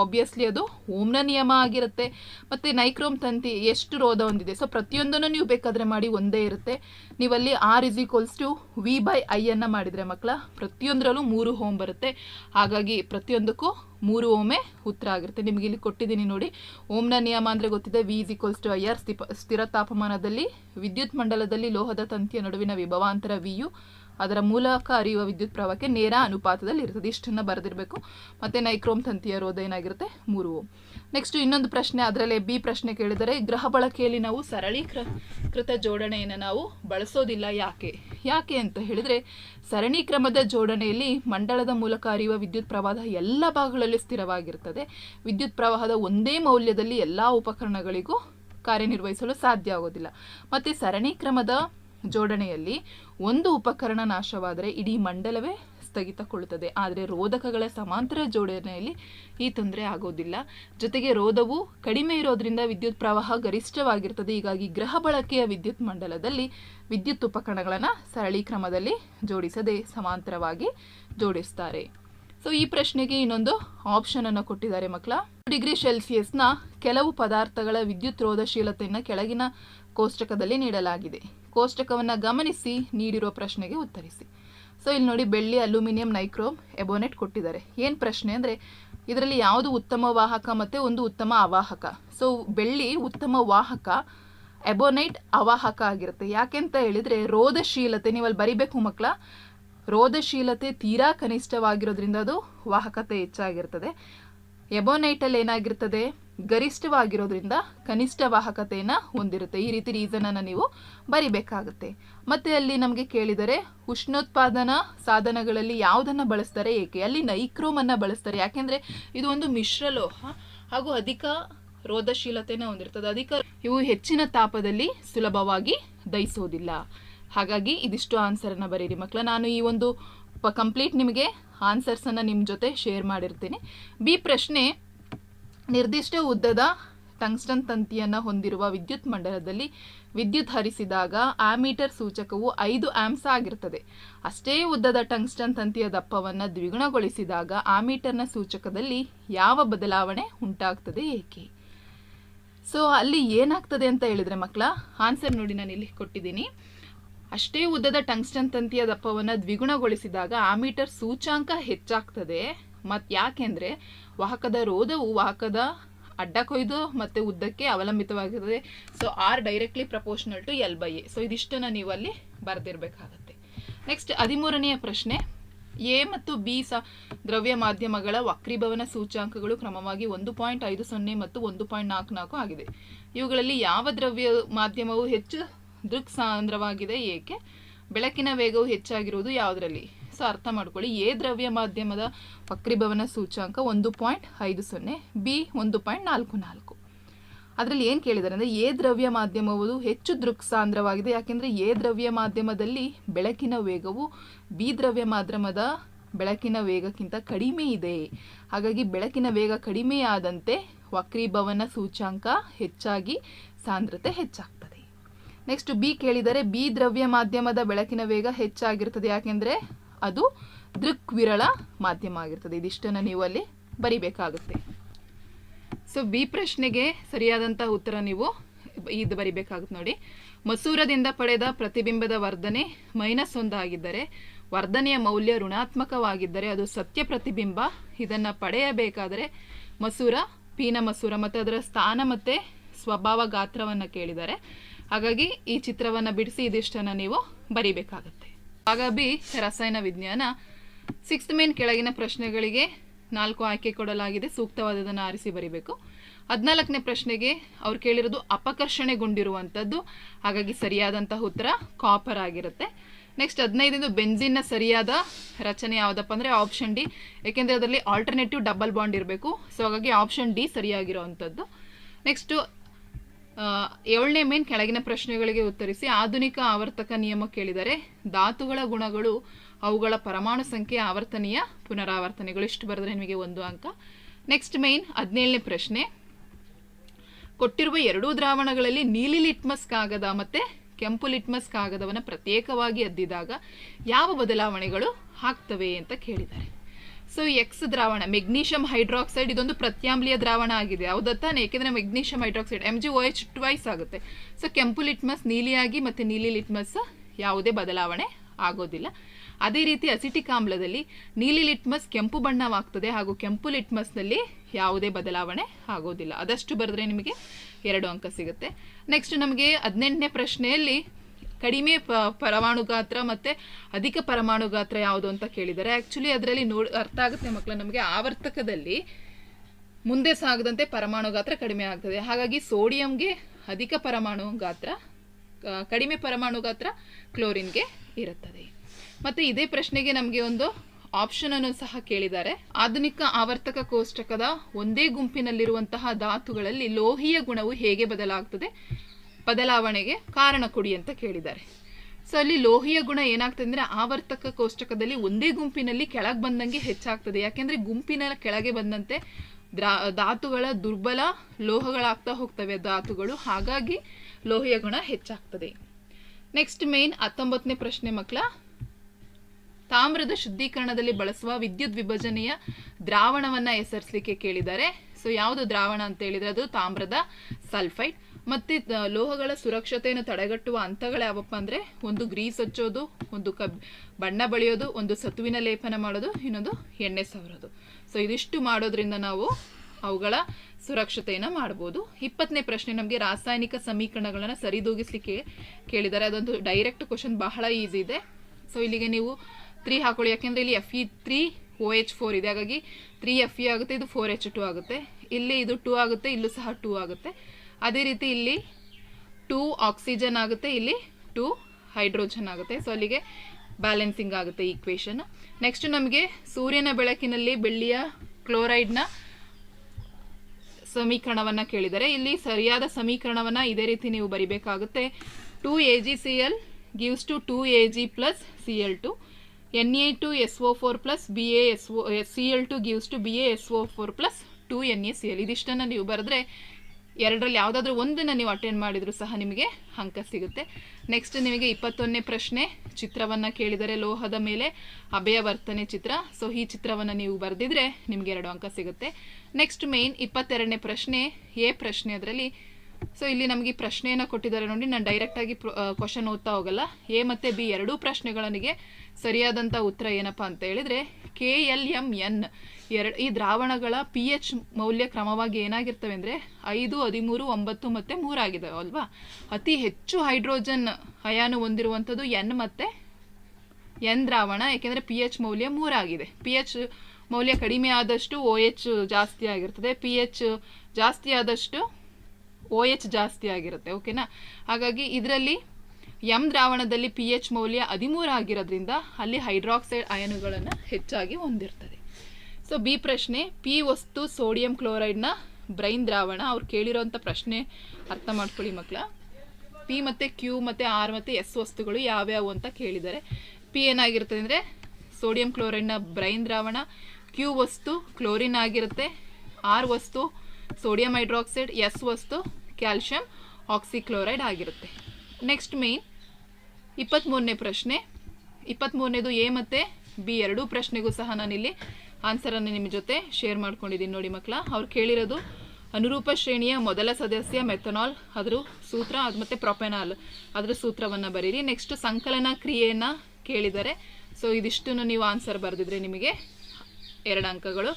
ಆಬ್ವಿಯಸ್ಲಿ ಅದು ಓಮ್ನ ನಿಯಮ ಆಗಿರುತ್ತೆ. ಮತ್ತು ನೈಕ್ರೋಮ್ ತಂತಿ ಎಷ್ಟು ರೋಧ ಹೊಂದಿದೆ? ಸೊ ಪ್ರತಿಯೊಂದನ್ನು ನೀವು ಬೇಕಾದರೆ ಮಾಡಿ ಒಂದೇ ಇರುತ್ತೆ. ನೀವಲ್ಲಿ R is equals to V by ಐಯನ್ನು ಮಾಡಿದರೆ ಮಕ್ಕಳ, ಪ್ರತಿಯೊಂದರಲ್ಲೂ ಮೂರು ಹೋಮ್ ಬರುತ್ತೆ. ಹಾಗಾಗಿ ಪ್ರತಿಯೊಂದಕ್ಕೂ ಮೂರು ಓಮೆ ಉತ್ತರ ಆಗಿರುತ್ತೆ. ನಿಮಗೆ ಇಲ್ಲಿ ಕೊಟ್ಟಿದ್ದೀನಿ ನೋಡಿ. ಓಮ್ನ ನಿಯಮ ಅಂದರೆ ಗೊತ್ತಿದೆ V is equals to I R ಸ್ಥಿರ ತಾಪಮಾನದಲ್ಲಿ ವಿದ್ಯುತ್ ಮಂಡಲದಲ್ಲಿ ಲೋಹದ ತಂತಿಯ ನಡುವಿನ ವಿಭವಾಂತರ ವಿಯು ಅದರ ಮೂಲಕ ಹರಿಯುವ ವಿದ್ಯುತ್ ಪ್ರವಾಹಕ್ಕೆ ನೇರ ಅನುಪಾತದಲ್ಲಿ ಇರ್ತದೆ ಇಷ್ಟನ್ನು ಬರೆದಿರಬೇಕು. ಮತ್ತು ನೈಕ್ರೋಮ್ ತಂತಿಯ ರೋಧ ಏನಾಗಿರುತ್ತೆ? ಮೂರು. ನೆಕ್ಸ್ಟ್ ಇನ್ನೊಂದು ಪ್ರಶ್ನೆ, ಅದರಲ್ಲೇ ಬಿ ಪ್ರಶ್ನೆ ಕೇಳಿದರೆ ಗೃಹ ಬಳಕೆಯಲ್ಲಿ ನಾವು ಸರಳೀಕೃತ ಜೋಡಣೆಯನ್ನು ನಾವು ಬಳಸೋದಿಲ್ಲ ಯಾಕೆ? ಯಾಕೆ ಅಂತ ಹೇಳಿದರೆ ಸರಣಿ ಕ್ರಮದ ಜೋಡಣೆಯಲ್ಲಿ ಮಂಡಳದ ಮೂಲಕ ಹರಿಯುವ ವಿದ್ಯುತ್ ಪ್ರವಾಹ ಎಲ್ಲ ಭಾಗಗಳಲ್ಲಿ ಸ್ಥಿರವಾಗಿರ್ತದೆ. ವಿದ್ಯುತ್ ಪ್ರವಾಹದ ಒಂದೇ ಮೌಲ್ಯದಲ್ಲಿ ಎಲ್ಲ ಉಪಕರಣಗಳಿಗೂ ಕಾರ್ಯನಿರ್ವಹಿಸಲು ಸಾಧ್ಯ ಆಗೋದಿಲ್ಲ. ಮತ್ತು ಸರಣಿ ಕ್ರಮದ ಜೋಡಣೆಯಲ್ಲಿ ಒಂದು ಉಪಕರಣ ನಾಶವಾದರೆ ಇಡೀ ಮಂಡಲವೇ ಸ್ಥಗಿತಗೊಳ್ಳುತ್ತದೆ. ಆದರೆ ರೋಧಕಗಳ ಸಮಾಂತರ ಜೋಡಣೆಯಲ್ಲಿ ಈ ತೊಂದರೆ ಆಗೋದಿಲ್ಲ. ಜೊತೆಗೆ ರೋಧವು ಕಡಿಮೆ ಇರೋದ್ರಿಂದ ವಿದ್ಯುತ್ ಪ್ರವಾಹ ಗರಿಷ್ಠವಾಗಿರ್ತದೆ. ಹೀಗಾಗಿ ಗೃಹ ಬಳಕೆಯ ವಿದ್ಯುತ್ ಮಂಡಲದಲ್ಲಿ ವಿದ್ಯುತ್ ಉಪಕರಣಗಳನ್ನು ಸರಳಿ ಕ್ರಮದಲ್ಲಿ ಜೋಡಿಸದೆ ಸಮಾಂತರವಾಗಿ ಜೋಡಿಸ್ತಾರೆ. ಸೊ ಈ ಪ್ರಶ್ನೆಗೆ ಇನ್ನೊಂದು ಆಪ್ಷನ್ ಅನ್ನು ಕೊಟ್ಟಿದ್ದಾರೆ ಮಕ್ಕಳ. ಡಿಗ್ರಿ ಸೆಲ್ಸಿಯಸ್ನ ಕೆಲವು ಪದಾರ್ಥಗಳ ವಿದ್ಯುತ್ ರೋಧಶೀಲತೆಯನ್ನು ಕೆಳಗಿನ ಕೋಷ್ಟಕದಲ್ಲಿ ನೀಡಲಾಗಿದೆ. ಕೋಷ್ಟಕವನ್ನು ಗಮನಿಸಿ ನೀಡಿರುವ ಪ್ರಶ್ನೆಗೆ ಉತ್ತರಿಸಿ. ಸೊ ಇಲ್ಲಿ ನೋಡಿ, ಬೆಳ್ಳಿ ಅಲ್ಯೂಮಿನಿಯಂ ನೈಕ್ರೋಮ್ ಎಬೋನೆಟ್ ಕೊಟ್ಟಿದ್ದಾರೆ. ಏನು ಪ್ರಶ್ನೆ ಅಂದರೆ, ಇದರಲ್ಲಿ ಯಾವುದು ಉತ್ತಮ ವಾಹಕ ಮತ್ತು ಒಂದು ಉತ್ತಮ ಅವಾಹಕ? ಸೊ ಬೆಳ್ಳಿ ಉತ್ತಮ ವಾಹಕ ಎಬೋನೈಟ್ ಅವಾಹಕ ಆಗಿರುತ್ತೆ. ಯಾಕೆಂತ ಹೇಳಿದರೆ, ರೋಧಶೀಲತೆ ನೀವು ಅಲ್ಲಿ ಬರಿಬೇಕು ಮಕ್ಕಳ ರೋಧಶೀಲತೆ ತೀರಾ ಕನಿಷ್ಠವಾಗಿರೋದ್ರಿಂದ ಅದು ವಾಹಕತೆ ಹೆಚ್ಚಾಗಿರ್ತದೆ. ಎಬೋನೈಟಲ್ಲಿ ಏನಾಗಿರ್ತದೆ? ಗರಿಷ್ಠವಾಗಿರೋದ್ರಿಂದ ಕನಿಷ್ಠ ವಾಹಕತೆಯನ್ನು ಹೊಂದಿರುತ್ತೆ. ಈ ರೀತಿ ರೀಸನನ್ನು ನೀವು ಬರಿಬೇಕಾಗುತ್ತೆ. ಮತ್ತು ಅಲ್ಲಿ ನಮಗೆ ಕೇಳಿದರೆ ಉಷ್ಣೋತ್ಪಾದನಾ ಸಾಧನಗಳಲ್ಲಿ ಯಾವುದನ್ನು ಬಳಸ್ತಾರೆ ಏಕೆ? ಅಲ್ಲಿ ನೈಕ್ರೋಮನ್ನು ಬಳಸ್ತಾರೆ. ಯಾಕೆಂದರೆ ಇದು ಒಂದು ಮಿಶ್ರಲೋಹ ಹಾಗೂ ಅಧಿಕ ರೋಧಶೀಲತೆಯನ್ನು ಹೊಂದಿರ್ತದೆ. ಅಧಿಕ ಇವು ಹೆಚ್ಚಿನ ತಾಪದಲ್ಲಿ ಸುಲಭವಾಗಿ ದಹಿಸೋದಿಲ್ಲ. ಹಾಗಾಗಿ ಇದಿಷ್ಟು ಆನ್ಸರನ್ನು ಬರೀರಿ ಮಕ್ಕಳ ನಾನು ಈ ಒಂದು ಕಂಪ್ಲೀಟ್ ನಿಮಗೆ ಆನ್ಸರ್ಸನ್ನು ನಿಮ್ಮ ಜೊತೆ ಶೇರ್ ಮಾಡಿರ್ತೀನಿ. ಬಿ ಪ್ರಶ್ನೆ ನಿರ್ದಿಷ್ಟ ಉದ್ದದ ಟಂಗ್ಸ್ಟನ್ ತಂತಿಯನ್ನು ಹೊಂದಿರುವ ವಿದ್ಯುತ್ ಮಂಡಲದಲ್ಲಿ ವಿದ್ಯುತ್ ಹರಿಸಿದಾಗ ಆಮೀಟರ್ ಸೂಚಕವು ಐದು ಆಮ್ಸ್ ಆಗಿರ್ತದೆ. ಅಷ್ಟೇ ಉದ್ದದ ಟಂಗ್ಸ್ಟನ್ ತಂತಿಯ ದಪ್ಪವನ್ನು ದ್ವಿಗುಣಗೊಳಿಸಿದಾಗ ಆಮೀಟರ್ನ ಸೂಚಕದಲ್ಲಿ ಯಾವ ಬದಲಾವಣೆ ಉಂಟಾಗ್ತದೆ ಏಕೆ? ಸೊ ಅಲ್ಲಿ ಏನಾಗ್ತದೆ ಅಂತ ಹೇಳಿದ್ರೆ ಮಕ್ಕಳ ಆನ್ಸರ್ ನೋಡಿ ನಾನು ಇಲ್ಲಿ ಕೊಟ್ಟಿದ್ದೀನಿ. ಅಷ್ಟೇ ಉದ್ದದ ಟಂಗ್ಸ್ಟನ್ ತಂತಿಯ ದಪ್ಪವನ್ನು ದ್ವಿಗುಣಗೊಳಿಸಿದಾಗ ಆಮೀಟರ್ ಸೂಚಾಂಕ ಹೆಚ್ಚಾಗ್ತದೆ. ಮತ್ತು ಯಾಕೆಂದರೆ ವಾಹಕದ ರೋಧವು ವಾಹಕದ ಅಡ್ಡ ಕೊಯ್ದು ಮತ್ತು ಉದ್ದಕ್ಕೆ ಅವಲಂಬಿತವಾಗಿರುತ್ತದೆ so R directly proportional to L by A so ಇದಿಷ್ಟನ್ನು ನೀವು ಅಲ್ಲಿ ಬರೆದಿರಬೇಕಾಗತ್ತೆ. ನೆಕ್ಸ್ಟ್ ಹದಿಮೂರನೆಯ ಪ್ರಶ್ನೆ. ಎ ಮತ್ತು ಬಿ ಸ ದ್ರವ್ಯ ಮಾಧ್ಯಮಗಳ ವಕ್ರೀಭವನ ಸೂಚ್ಯಾಂಕಗಳು ಕ್ರಮವಾಗಿ ಒಂದು ಪಾಯಿಂಟ್ ಐದು ಸೊನ್ನೆ ಮತ್ತು ಒಂದು ಪಾಯಿಂಟ್ ನಾಲ್ಕು ನಾಲ್ಕು ಆಗಿದೆ. ಇವುಗಳಲ್ಲಿ ಯಾವ ದ್ರವ್ಯ ಮಾಧ್ಯಮವು ಹೆಚ್ಚು ದೃಕ್ ಸಾಂದ್ರವಾಗಿದೆ, ಏಕೆ? ಬೆಳಕಿನ ವೇಗವು ಹೆಚ್ಚಾಗಿರುವುದು ಯಾವುದರಲ್ಲಿ? ಸೊ ಅರ್ಥ ಮಾಡ್ಕೊಳ್ಳಿ. ಎ ದ್ರವ್ಯ ಮಾಧ್ಯಮದ ವಕ್ರೀಭವನ ಸೂಚ್ಯಾಂಕ ಒಂದು ಪಾಯಿಂಟ್ ಐದು ಸೊನ್ನೆ, ಬಿ ಒಂದು ಪಾಯಿಂಟ್ ನಾಲ್ಕು ನಾಲ್ಕು. ಅದರಲ್ಲಿ ಏನು ಕೇಳಿದ್ದಾರೆ ಅಂದರೆ ಎ ದ್ರವ್ಯ ಮಾಧ್ಯಮವು ಹೆಚ್ಚು ದೃಕ್ಸಾಂದ್ರವಾಗಿದೆ. ಯಾಕೆಂದರೆ ಎ ದ್ರವ್ಯ ಮಾಧ್ಯಮದಲ್ಲಿ ಬೆಳಕಿನ ವೇಗವು ಬಿ ದ್ರವ್ಯ ಮಾಧ್ಯಮದ ಬೆಳಕಿನ ವೇಗಕ್ಕಿಂತ ಕಡಿಮೆ ಇದೆ. ಹಾಗಾಗಿ ಬೆಳಕಿನ ವೇಗ ಕಡಿಮೆಯಾದಂತೆ ವಕ್ರೀಭವನ ಸೂಚ್ಯಾಂಕ ಹೆಚ್ಚಾಗಿ ಸಾಂದ್ರತೆ ಹೆಚ್ಚಾಗ್ತದೆ. ನೆಕ್ಸ್ಟ್ ಬಿ ಕೇಳಿದರೆ ಬಿ ದ್ರವ್ಯ ಮಾಧ್ಯಮದ ಬೆಳಕಿನ ವೇಗ ಹೆಚ್ಚಾಗಿರ್ತದೆ. ಯಾಕೆಂದರೆ ಅದು ದೃಕ್ ವಿರಳ ಮಾಧ್ಯಮ ಆಗಿರ್ತದೆ. ಇದಿಷ್ಟನ್ನು ನೀವು ಅಲ್ಲಿ ಬರಿಬೇಕಾಗುತ್ತೆ. ಸೊ ಬಿ ಪ್ರಶ್ನೆಗೆ ಸರಿಯಾದಂಥ ಉತ್ತರ ನೀವು ಇದು ಬರಿಬೇಕಾಗುತ್ತೆ ನೋಡಿ. ಮಸೂರದಿಂದ ಪಡೆದ ಪ್ರತಿಬಿಂಬದ ವರ್ಧನೆ ಮೈನಸ್ ಒಂದಾಗಿದ್ದರೆ ವರ್ಧನೆಯ ಮೌಲ್ಯ ಋಣಾತ್ಮಕವಾಗಿದ್ದರೆ ಅದು ಸತ್ಯ ಪ್ರತಿಬಿಂಬ. ಇದನ್ನು ಪಡೆಯಬೇಕಾದರೆ ಮಸೂರ, ಪೀನ ಮಸೂರ ಮತ್ತು ಅದರ ಸ್ಥಾನ ಮತ್ತು ಸ್ವಭಾವ ಗಾತ್ರವನ್ನು ಕೇಳಿದ್ದಾರೆ. ಹಾಗಾಗಿ ಈ ಚಿತ್ರವನ್ನು ಬಿಡಿಸಿ ಇದಿಷ್ಟನ್ನು ನೀವು ಬರಿಬೇಕಾಗತ್ತೆ. ಭಾಗ ಬಿ ರಸಾಯನ ವಿಜ್ಞಾನ ಸಿಕ್ಸ್ತ್ ಮೇನ್ ಕೆಳಗಿನ ಪ್ರಶ್ನೆಗಳಿಗೆ ನಾಲ್ಕು ಆಯ್ಕೆ ಕೊಡಲಾಗಿದೆ, ಸೂಕ್ತವಾದದನ್ನು ಆರಿಸಿ ಬರೀಬೇಕು. ಹದಿನಾಲ್ಕನೇ ಪ್ರಶ್ನೆಗೆ ಅವ್ರು ಕೇಳಿರೋದು ಅಪಕರ್ಷಣೆಗೊಂಡಿರುವಂಥದ್ದು, ಹಾಗಾಗಿ ಸರಿಯಾದಂತಹ ಉತ್ತರ ಕಾಪರ್ ಆಗಿರುತ್ತೆ. ನೆಕ್ಸ್ಟ್ ಹದಿನೈದಿಂದ ಬೆಂಜಿನ್ನ ಸರಿಯಾದ ರಚನೆ ಯಾವುದಪ್ಪ ಅಂದರೆ ಆಪ್ಷನ್ ಡಿ ಏಕೆಂದರೆ ಅದರಲ್ಲಿ ಆಲ್ಟರ್ನೇಟಿವ್ ಡಬಲ್ ಬಾಂಡ್ ಇರಬೇಕು. ಸೊ ಹಾಗಾಗಿ ಆಪ್ಷನ್ ಡಿ ಸರಿಯಾಗಿರುವಂಥದ್ದು. ನೆಕ್ಸ್ಟು ಏಳನೇ ಮೇನ್ ಕೆಳಗಿನ ಪ್ರಶ್ನೆಗಳಿಗೆ ಉತ್ತರಿಸಿ ಆಧುನಿಕ ಆವರ್ತಕ ನಿಯಮ ಕೇಳಿದರೆ ಧಾತುಗಳ ಗುಣಗಳು ಅವುಗಳ ಪರಮಾಣು ಸಂಖ್ಯೆ ಆವರ್ತನೀಯ ಪುನರಾವರ್ತನೆಗಳು. ಇಷ್ಟು ಬರೆದ್ರೆ ನಿಮಗೆ ಒಂದು ಅಂಕ. ನೆಕ್ಸ್ಟ್ ಮೇನ್ ಹದಿನೇಳನೇ ಪ್ರಶ್ನೆ. ಕೊಟ್ಟಿರುವ ಎರಡೂ ದ್ರಾವಣಗಳಲ್ಲಿ ನೀಲಿ ಲಿಟ್ಮಸ್ ಕಾಗದ ಮತ್ತು ಕೆಂಪು ಲಿಟ್ಮಸ್ ಕಾಗದವನ್ನು ಪ್ರತ್ಯೇಕವಾಗಿ ಅದ್ದಿದಾಗ ಯಾವ ಬದಲಾವಣೆಗಳು ಆಗ್ತವೆ ಅಂತ ಕೇಳಿದ್ದಾರೆ. ಸೊ ಎಕ್ಸ್ ದ್ರಾವಣ, ಮೆಗ್ನೀಷಿಯಂ ಹೈಡ್ರಾಕ್ಸೈಡ್ ಇದೊಂದು ಪ್ರತ್ಯಾಮ್ಲೀಯ ದ್ರಾವಣ ಆಗಿದೆ. ಹೌದಾ ಏಕೆಂದರೆ magnesium hydroxide M G O H twice ಆಗುತ್ತೆ. ಸೊ ಕೆಂಪು ಲಿಟ್ಮಸ್ ನೀಲಿಯಾಗಿ ಮತ್ತು ನೀಲಿ ಲಿಟ್ಮಸ್ ಯಾವುದೇ ಬದಲಾವಣೆ ಆಗೋದಿಲ್ಲ. ಅದೇ ರೀತಿ ಅಸಿಟಿಕ್ ಆಮ್ಲದಲ್ಲಿ ನೀಲಿ ಲಿಟ್ಮಸ್ ಕೆಂಪು ಬಣ್ಣವಾಗ್ತದೆ ಹಾಗೂ ಕೆಂಪು ಲಿಟ್ಮಸ್ನಲ್ಲಿ ಯಾವುದೇ ಬದಲಾವಣೆ ಆಗೋದಿಲ್ಲ. ಅದಷ್ಟು ಬರೆದ್ರೆ ನಿಮಗೆ ಎರಡು ಅಂಕ ಸಿಗುತ್ತೆ. ನೆಕ್ಸ್ಟ್ ನಮಗೆ ಹದಿನೆಂಟನೇ ಪ್ರಶ್ನೆಯಲ್ಲಿ ಕಡಿಮೆ ಪರಮಾಣು ಗಾತ್ರ ಮತ್ತು ಅಧಿಕ ಪರಮಾಣು ಗಾತ್ರ ಯಾವುದು ಅಂತ ಕೇಳಿದ್ದಾರೆ ಆ್ಯಕ್ಚುಲಿ ಅದರಲ್ಲಿ ನೋಡಿ, ಅರ್ಥ ಆಗುತ್ತೆ ಮಕ್ಕಳು, ನಮಗೆ ಆವರ್ತಕದಲ್ಲಿ ಮುಂದೆ ಸಾಗದಂತೆ ಪರಮಾಣು ಗಾತ್ರ ಕಡಿಮೆ ಆಗ್ತದೆ. ಹಾಗಾಗಿ ಸೋಡಿಯಂಗೆ ಅಧಿಕ ಪರಮಾಣು ಗಾತ್ರ ಕಡಿಮೆ ಪರಮಾಣು ಗಾತ್ರ ಕ್ಲೋರಿನ್ಗೆ ಇರುತ್ತದೆ. ಮತ್ತು ಇದೇ ಪ್ರಶ್ನೆಗೆ ನಮಗೆ ಒಂದು ಆಪ್ಷನ್ ಅನ್ನು ಸಹ ಕೇಳಿದ್ದಾರೆ. ಆಧುನಿಕ ಆವರ್ತಕ ಕೋಷ್ಟಕದ ಒಂದೇ ಗುಂಪಿನಲ್ಲಿರುವಂತಹ ಧಾತುಗಳಲ್ಲಿ ಲೋಹೀಯ ಗುಣವು ಹೇಗೆ ಬದಲಾಗ್ತದೆ? ಬದಲಾವಣೆಗೆ ಕಾರಣ ಕೊಡಿ ಅಂತ ಕೇಳಿದ್ದಾರೆ. ಸೊ ಅಲ್ಲಿ ಲೋಹೀಯ ಗುಣ ಏನಾಗ್ತದೆ ಅಂದರೆ ಆವರ್ತಕ ಕೋಷ್ಟಕದಲ್ಲಿ ಒಂದೇ ಗುಂಪಿನಲ್ಲಿ ಕೆಳಗೆ ಬಂದಂಗೆ ಹೆಚ್ಚಾಗ್ತದೆ. ಯಾಕೆಂದರೆ ಗುಂಪಿನ ಕೆಳಗೆ ಬಂದಂತೆ ದ್ರಾ, ಧಾತುಗಳ ದುರ್ಬಲ ಲೋಹಗಳಾಗ್ತಾ ಹೋಗ್ತವೆ ಧಾತುಗಳು. ಹಾಗಾಗಿ ಲೋಹೀಯ ಗುಣ ಹೆಚ್ಚಾಗ್ತದೆ. ನೆಕ್ಸ್ಟ್ ಮೇನ್ ಹತ್ತೊಂಬತ್ತನೇ ಪ್ರಶ್ನೆ ಮಕ್ಕಳ. ತಾಮ್ರದ ಶುದ್ಧೀಕರಣದಲ್ಲಿ ಬಳಸುವ ವಿದ್ಯುತ್ ವಿಭಜನೆಯ ದ್ರಾವಣವನ್ನ ಹೆಸರಿಸಲಿಕ್ಕೆ ಕೇಳಿದ್ದಾರೆ. ಸೊ ಯಾವುದು ದ್ರಾವಣ ಅಂತ ಹೇಳಿದ್ರೆ ಅದು ತಾಮ್ರದ ಸಲ್ಫೈಡ್ ಮತ್ತೆ ಲೋಹಗಳ ಸುರಕ್ಷತೆಯನ್ನು ತಡೆಗಟ್ಟುವ ಹಂತಗಳು ಯಾವಪ್ಪ ಅಂದ್ರೆ, ಒಂದು ಗ್ರೀಸ್ ಹಚ್ಚೋದು, ಒಂದು ಕಬ್, ಬಣ್ಣ ಬಳಿಯೋದು, ಒಂದು ಸತುವಿನ ಲೇಪನ ಮಾಡೋದು, ಇನ್ನೊಂದು ಎಣ್ಣೆ ಸವರೋದು. ಸೊ ಇದಿಷ್ಟು ಮಾಡೋದ್ರಿಂದ ನಾವು ಅವುಗಳ ಸುರಕ್ಷತೆಯನ್ನು ಮಾಡ್ಬೋದು. ಇಪ್ಪತ್ತನೇ ಪ್ರಶ್ನೆ, ನಮಗೆ ರಾಸಾಯನಿಕ ಸಮೀಕರಣಗಳನ್ನು ಸರಿದೂಗಿಸ್ಲಿಕ್ಕೆ ಕೇಳಿದ್ದಾರೆ. ಅದೊಂದು ಡೈರೆಕ್ಟ್ ಕ್ವಶನ್ ಬಹಳ ಈಸಿ ಇದೆ. ಸೊ ಇಲ್ಲಿಗೆ ನೀವು ತ್ರೀ ಹಾಕೊಳ್ಳಿ. ಯಾಕೆಂದರೆ ಇಲ್ಲಿ F E three O H four ಇದೆ. ಹಾಗಾಗಿ ತ್ರೀ ಎಫ್ ಇ ಆಗುತ್ತೆ, ಇದು ಫೋರ್ ಎಚ್ ಟು ಆಗುತ್ತೆ. ಇಲ್ಲಿ ಇದು ಟೂ ಆಗುತ್ತೆ, ಇಲ್ಲೂ ಸಹ ಟೂ ಆಗುತ್ತೆ. ಅದೇ ರೀತಿ ಇಲ್ಲಿ ಟೂ ಆಕ್ಸಿಜನ್ ಆಗುತ್ತೆ, ಇಲ್ಲಿ ಟೂ ಹೈಡ್ರೋಜನ್ ಆಗುತ್ತೆ. ಸೊ ಅಲ್ಲಿಗೆ ಬ್ಯಾಲೆನ್ಸಿಂಗ್ ಆಗುತ್ತೆ ಈಕ್ವೇಷನ್ ನೆಕ್ಸ್ಟ್ ನಮಗೆ ಸೂರ್ಯನ ಬೆಳಕಿನಲ್ಲಿ ಬೆಳ್ಳಿಯ ಕ್ಲೋರೈಡ್ನ ಸಮೀಕರಣವನ್ನು ಕೇಳಿದರೆ, ಇಲ್ಲಿ ಸರಿಯಾದ ಸಮೀಕರಣವನ್ನು ಇದೇ ರೀತಿ ನೀವು ಬರಿಬೇಕಾಗುತ್ತೆ. Two A G C L gives to two A G plus C L two N A two S O four plus B A S O C L two gives to B A S O four plus two N A C L ಇದಿಷ್ಟನ್ನು ನೀವು ಬರೆದ್ರೆ ಎರಡರಲ್ಲಿ ಯಾವುದಾದ್ರೂ ಒಂದನ್ನು ನೀವು attend ಮಾಡಿದರೂ ಸಹ ನಿಮಗೆ ಅಂಕ ಸಿಗುತ್ತೆ. ನೆಕ್ಸ್ಟ್ ನಿಮಗೆ ಇಪ್ಪತ್ತೊಂದನೇ ಪ್ರಶ್ನೆ, ಚಿತ್ರವನ್ನು ಕೇಳಿದರೆ ಲೋಹದ ಮೇಲೆ ಅಭಯವರ್ತನೆ ಚಿತ್ರ. ಸೊ ಈ ಚಿತ್ರವನ್ನು ನೀವು ಬರೆದಿದ್ರೆ ನಿಮಗೆ ಎರಡು ಅಂಕ ಸಿಗುತ್ತೆ. ನೆಕ್ಸ್ಟ್ ಮೇನ್ ಇಪ್ಪತ್ತೆರಡನೇ ಪ್ರಶ್ನೆ, ಎ ಪ್ರಶ್ನೆ ಅದರಲ್ಲಿ ಸೊ ಇಲ್ಲಿ ನಮಗೆ ಪ್ರಶ್ನೆಯನ್ನು ಕೊಟ್ಟಿದ್ದಾರೆ ನೋಡಿ. ನಾನು ಡೈರೆಕ್ಟಾಗಿ ಕ್ವಶನ್ ಓದ್ತಾ ಹೋಗಲ್ಲ. ಎ ಮತ್ತು ಬಿ ಎರಡೂ ಪ್ರಶ್ನೆಗಳಿಗೆ ಸರಿಯಾದಂಥ ಉತ್ತರ ಏನಪ್ಪ ಅಂತ ಹೇಳಿದರೆ, ಕೆ ಎಲ್ ಎಂ ಎನ್ ಎರಡು, ಈ ದ್ರಾವಣಗಳ ಪಿ ಎಚ್ ಮೌಲ್ಯ ಕ್ರಮವಾಗಿ ಏನಾಗಿರ್ತವೆ ಅಂದರೆ, ಐದು, ಹದಿಮೂರು, ಒಂಬತ್ತು ಮತ್ತು ಮೂರಾಗಿದ್ದಾವೆ ಅಲ್ವಾ? ಅತಿ ಹೆಚ್ಚು ಹೈಡ್ರೋಜನ್ ಅಯಾನು ಹೊಂದಿರುವಂಥದ್ದು ಎನ್ ಮತ್ತು ಎನ್ ದ್ರಾವಣ ಯಾಕೆಂದರೆ ಪಿ ಎಚ್ ಮೌಲ್ಯ ಮೂರಾಗಿದೆ ಪಿ ಎಚ್ ಮೌಲ್ಯ ಕಡಿಮೆ ಆದಷ್ಟು ಒ ಎಚ್ ಜಾಸ್ತಿ ಆಗಿರ್ತದೆ. ಪಿ ಎಚ್ ಜಾಸ್ತಿ ಆದಷ್ಟು ಒ ಎಚ್ ಜಾಸ್ತಿ ಆಗಿರುತ್ತೆ ಓಕೆನಾ ಹಾಗಾಗಿ ಇದರಲ್ಲಿ ಎಂ ದ್ರಾವಣದಲ್ಲಿ ಪಿ ಎಚ್ ಮೌಲ್ಯ ಹದಿಮೂರು ಆಗಿರೋದ್ರಿಂದ ಅಲ್ಲಿ ಹೈಡ್ರಾಕ್ಸೈಡ್ ಅಯನುಗಳನ್ನು ಹೆಚ್ಚಾಗಿ ಹೊಂದಿರ್ತದೆ. ಸೊ ಬಿ ಪ್ರಶ್ನೆ ಪಿ ವಸ್ತು ಸೋಡಿಯಂ ಕ್ಲೋರೈಡ್ನ ಬ್ರೈನ್ ದ್ರಾವಣ? ಅವ್ರು ಕೇಳಿರೋಂಥ ಪ್ರಶ್ನೆ ಅರ್ಥ ಮಾಡ್ಕೊಳ್ಳಿ ಮಕ್ಕಳ ಪಿ ಮತ್ತು ಕ್ಯೂ ಮತ್ತು ಆರ್ ಮತ್ತು ಎಸ್ ವಸ್ತುಗಳು ಯಾವ್ಯಾವು ಅಂತ ಕೇಳಿದ್ದಾರೆ. ಪಿ ಏನಾಗಿರ್ತದೆ ಅಂದರೆ ಸೋಡಿಯಂ ಕ್ಲೋರೈಡ್ನ ಬ್ರೈನ್ ದ್ರಾವಣ ಕ್ಯೂ ವಸ್ತು ಕ್ಲೋರಿನ್ ಆಗಿರುತ್ತೆ ಆರ್ ವಸ್ತು ಸೋಡಿಯಂ ಹೈಡ್ರಾಕ್ಸೈಡ್ ಎಸ್ ವಸ್ತು, ಕ್ಯಾಲ್ಶಿಯಂ, ಆಕ್ಸಿಕ್ಲೋರೈಡ್ ಆಗಿರುತ್ತೆ. ನೆಕ್ಸ್ಟ್ ಮೇನ್ ಇಪ್ಪತ್ತ್ಮೂರನೇ ಪ್ರಶ್ನೆ. ಇಪ್ಪತ್ತ್ಮೂರನೇದು ಎ ಮತ್ತು ಬಿ ಎರಡೂ ಪ್ರಶ್ನೆಗೂ ಸಹ ನಾನಿಲ್ಲಿ ಆನ್ಸರನ್ನು ನಿಮ್ಮ ಜೊತೆ ಶೇರ್ ಮಾಡ್ಕೊಂಡಿದ್ದೀನಿ ನೋಡಿ ಮಕ್ಕಳ ಅವ್ರು ಕೇಳಿರೋದು ಅನುರೂಪ ಶ್ರೇಣಿಯ ಮೊದಲ ಸದಸ್ಯ ಮೆಥನಾಲ್ ಅದರ ಸೂತ್ರ, ಅದು ಮತ್ತು ಪ್ರೊಪೆನಾಲ್ ಅದರ ಸೂತ್ರವನ್ನು ಬರೀರಿ. ನೆಕ್ಸ್ಟ್ ಸಂಕಲನ ಕ್ರಿಯೆಯನ್ನು ಕೇಳಿದ್ದಾರೆ ಸೊ ಇದಿಷ್ಟನ್ನು ನೀವು ಆನ್ಸರ್ ಬರೆದಿದ್ರೆ ನಿಮಗೆ ಎರಡು ಅಂಕಗಳು.